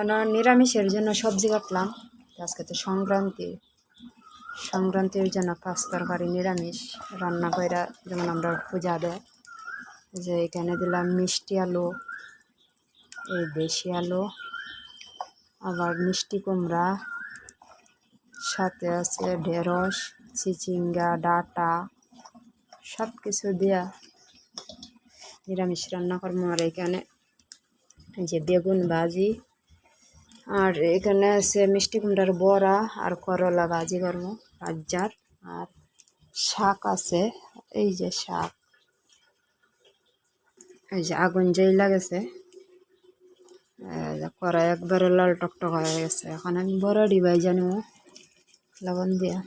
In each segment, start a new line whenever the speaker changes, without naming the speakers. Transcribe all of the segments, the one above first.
কারণ নিরামিষের জন্য সবজি কাটলাম আজকে তো সংক্রান্তি। সংক্রান্তির জন্য পাঁচ তরকারি নিরামিষ, রান্না কইরা যেমন আমরা পূজা দেয়। যে এখানে দিলাম মিষ্টি আলু, এই দেশি আলু, আবার মিষ্টি কুমড়া, সাথে আছে ঢেঁড়স, চিচিঙ্গা, ডাটা সব কিছু দিয়া নিরামিষ রান্না করব। আর এখানে যে বেগুন ভাজি আর এখানে আছে মিষ্টি কুমড়ার বড়া আর করলা ভাজি করব ভাজার আর শাক আছে, এই যে শাক। এই যে আগুন যেই লাগেছে কড়াই একবারে লাল টকটক হয়ে গেছে। এখন আমি বড় ডিবাই জানি লবণ দিয়া।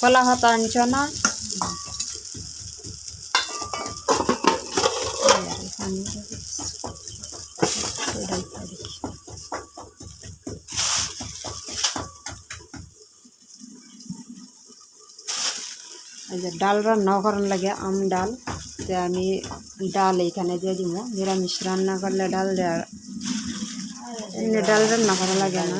কলা হাতা আনছ না এই যে ডাল রান্নাও করার লাগে আম ডাল, যে আমি ডাল এইখানে দিয়ে দিব। নিরামিষ রান্না করলে ডাল দেওয়ার এমনি ডাল রান্না করা লাগে না।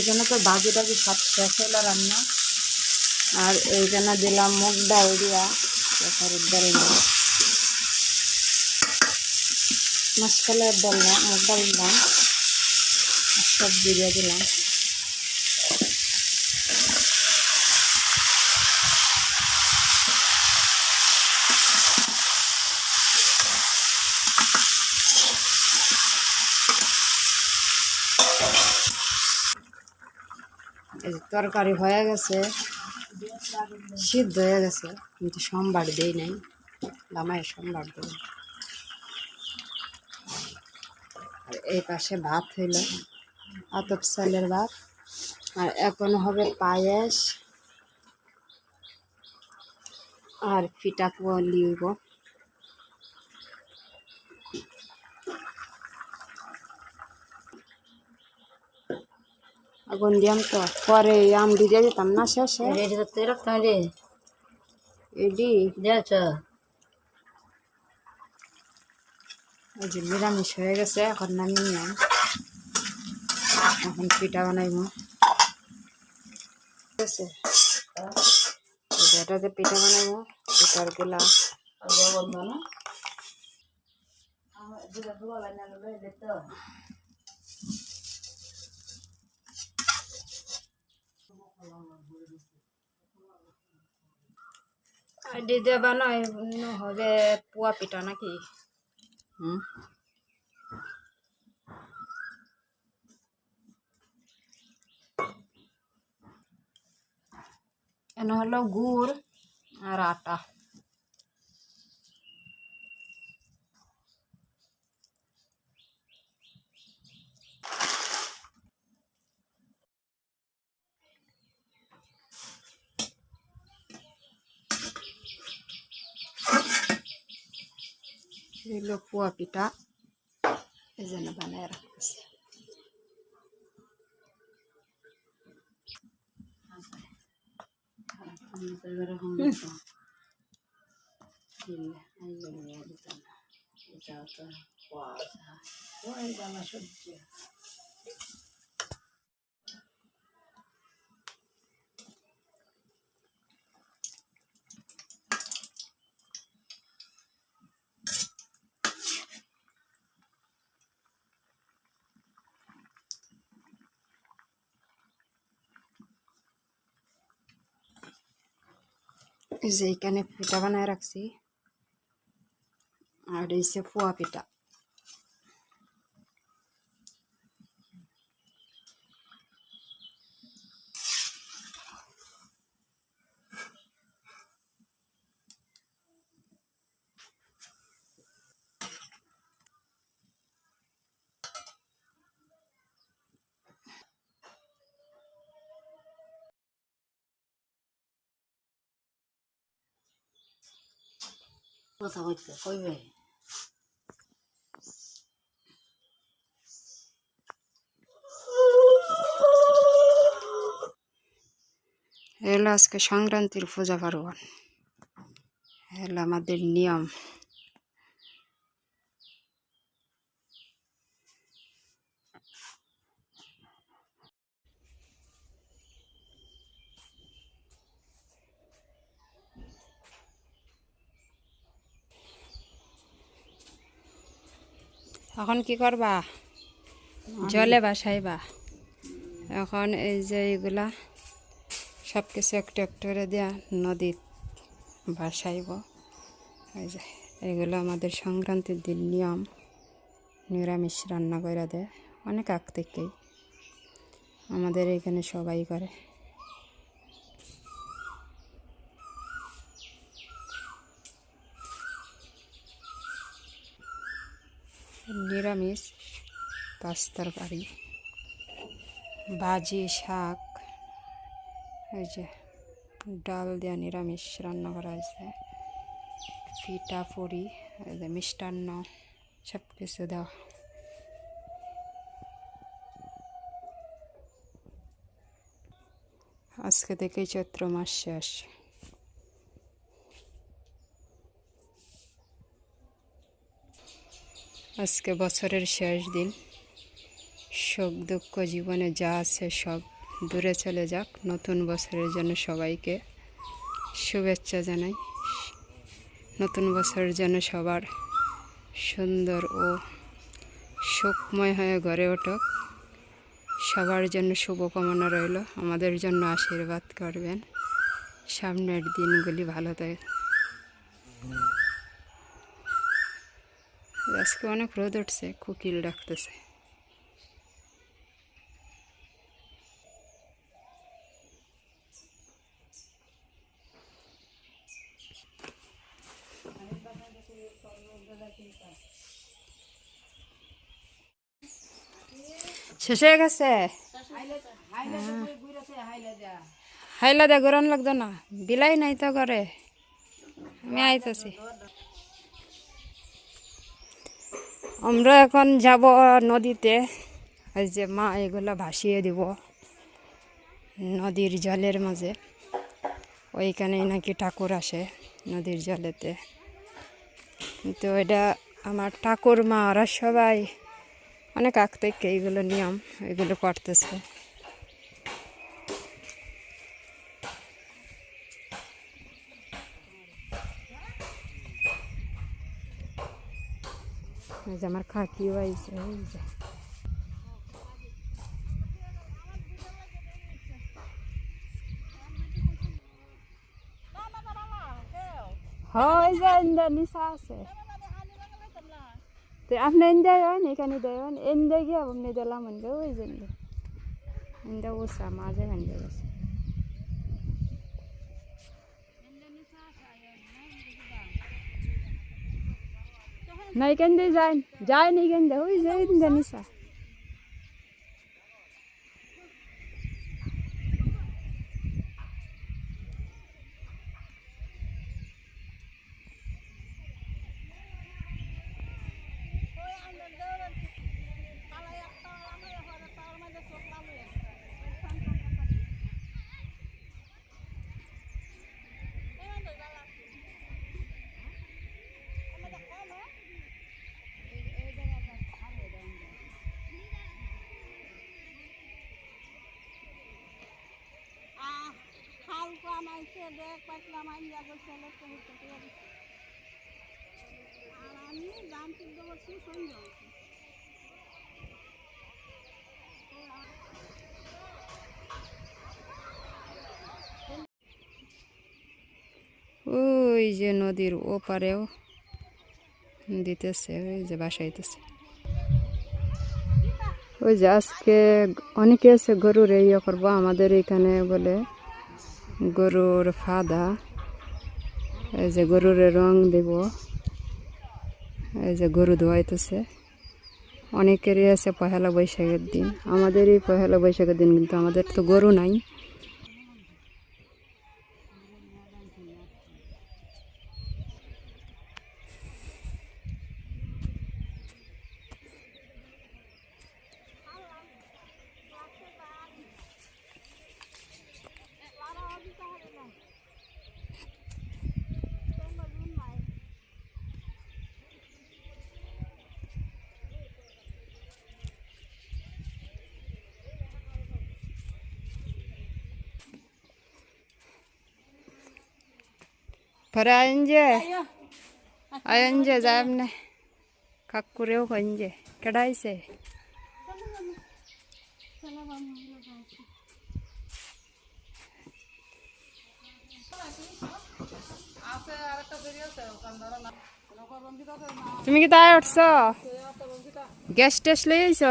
এই জন্য তো ভাজি টাজি সব শেষ হলো রান্না। আর এইখানে দিলাম মুগ ডাল দিয়া। হরুদ ডাল না। মাসকালের ডাল না, মুগ ডাল দিলাম সবজি দিয়ে দিলাম। এই যে তরকারি হয়ে গেছে, সিদ্ধ হয়ে গেছে। কিন্তু সোমবার দিই নাই লামায় সোমবার দেব আর এই পাশে ভাত হইল, আতপ সালের ভাত। আর এখন হবে পায়েস। আর ফিটা লিউব আগুন দিয়াম তো পরে আম দিয়ে দিতাম না শেষে।
রেডি করতে রাখতাম রে
এডি।
দেখছ
ওই যে নিরামিষ হয়ে গেছে এখন নামিয়ে নিলাম এখন পিঠা বানাইব। ঠিক আছে। এটাতে পিঠা বানাইব পিঠার গোলা।
বলব না আমার দুটো দুয়া বানা লই দিত
আর দিদি বানাই হবে পুয়া পিঠা নাকি? হুম। এনে হলো গুড় আর আটা। এগুলো পোয়া পিঠা এই জন্য বানায় রাখতেছি
আমি তো এরকম এটা তো কুয়াশা ওই জামা সবজি
এই যে এখানে পিঠা বানায় রাখছি আর এই যে পোয়া পিঠা
কথা কইতে কইবে?
এলো আজকে সংক্রান্তির পূজা পার্বণ। এলো আমাদের নিয়ম। এখন কি করবা? জলে বাসাইবা এখন এই যে এইগুলা সব কিছু একটু একটু করে দেওয়া নদীত বাসাইব এই যে এগুলো আমাদের সংক্রান্তির দিন নিয়ম। নিরামিষ রান্না করে দেয়। অনেক আগ থেকেই আমাদের এখানে সবাই করে। নিরামিষ পাঁচ তরকারি, ভাজি, শাক, এই যে ডাল দেওয়া নিরামিষ রান্না করা হয়েছে। পিঠা, পুরি মিষ্টান্ন সব কিছু দেওয়া। আজকে থেকেই চৈত্র মাস শেষ। আজকে বছরের শেষ দিন। শোক দুঃখ জীবনে যা আছে সব দূরে চলে যাক। নতুন বছরের জন্য সবাইকে শুভেচ্ছা জানাই। নতুন বছরের জন্য সবার সুন্দর ও সুখময় হয়ে গড়ে ওঠক সবার জন্য শুভকামনা রইল। আমাদের জন্য আশীর্বাদ করবেন। সামনের দিনগুলি ভালো থাকে আজকে অনেক রোদ উঠছে, কুকিল ডাকতেছে। শেষ হয়ে গেছে? হাইলা দে গরম লাগতো না। বিলাই নাই তো ঘরে। আমি আইতেছি। আমরা এখন যাব নদীতে। এই যে মা এগুলো ভাসিয়ে দিব নদীর জলের মাঝে। ওইখানেই নাকি ঠাকুর আসে নদীর জলেতে। কিন্তু এটা আমার ঠাকুর মা, ওরা সবাই অনেক আগ থেকে এইগুলো নিয়ম এগুলো করতেছে। এই যে আমার খাকিও আইছে এই যে হয় যে ইন্দা নিচা আছে তো আপনি ইন্দা যান এখানে দেবেন ইন্দা গিয়ে আপনি দিলাম ইন্দা ওই যে ইন্দা উষা মাঝে ইন্দা গেছে Naiken design. Giant again, the who is in the
Nisa. মাইছে দেখ পাতলা মাইয়া করছে লোক আর আমি দাম সিদ্ধ করছি সন্ধ্যা
ওই যে নদীর ওপারেও দিতেছে, ওই যে বাসাইতেছে ওই যে আজকে অনেকে আছে গরুর ইয়ে করব, আমাদের এখানে বলে গরুর ফাদা, এই যে গরুর রং দেব, এই যে গরু ধোয়াইতেছে। অনেকেরই আছে পহেলা বৈশাখের দিন। আমাদেরই পহেলা বৈশাখের দিন কিন্তু আমাদের তো গরু নাই। আইন যে যাব না কাকুরেও কইন যে কেডাইছে তুমি কি তাই উঠছ গ্যাস টেস লই আইছ।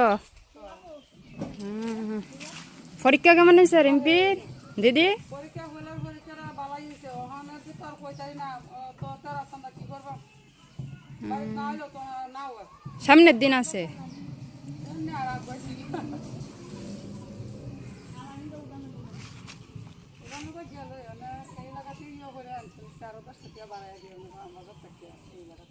পরীক্ষা কেমন হয়েছে রিম্পির দিদি
পরীক্ষা তেরো
দিন আছে।
বাড়াই দিয়ে লাগাতে।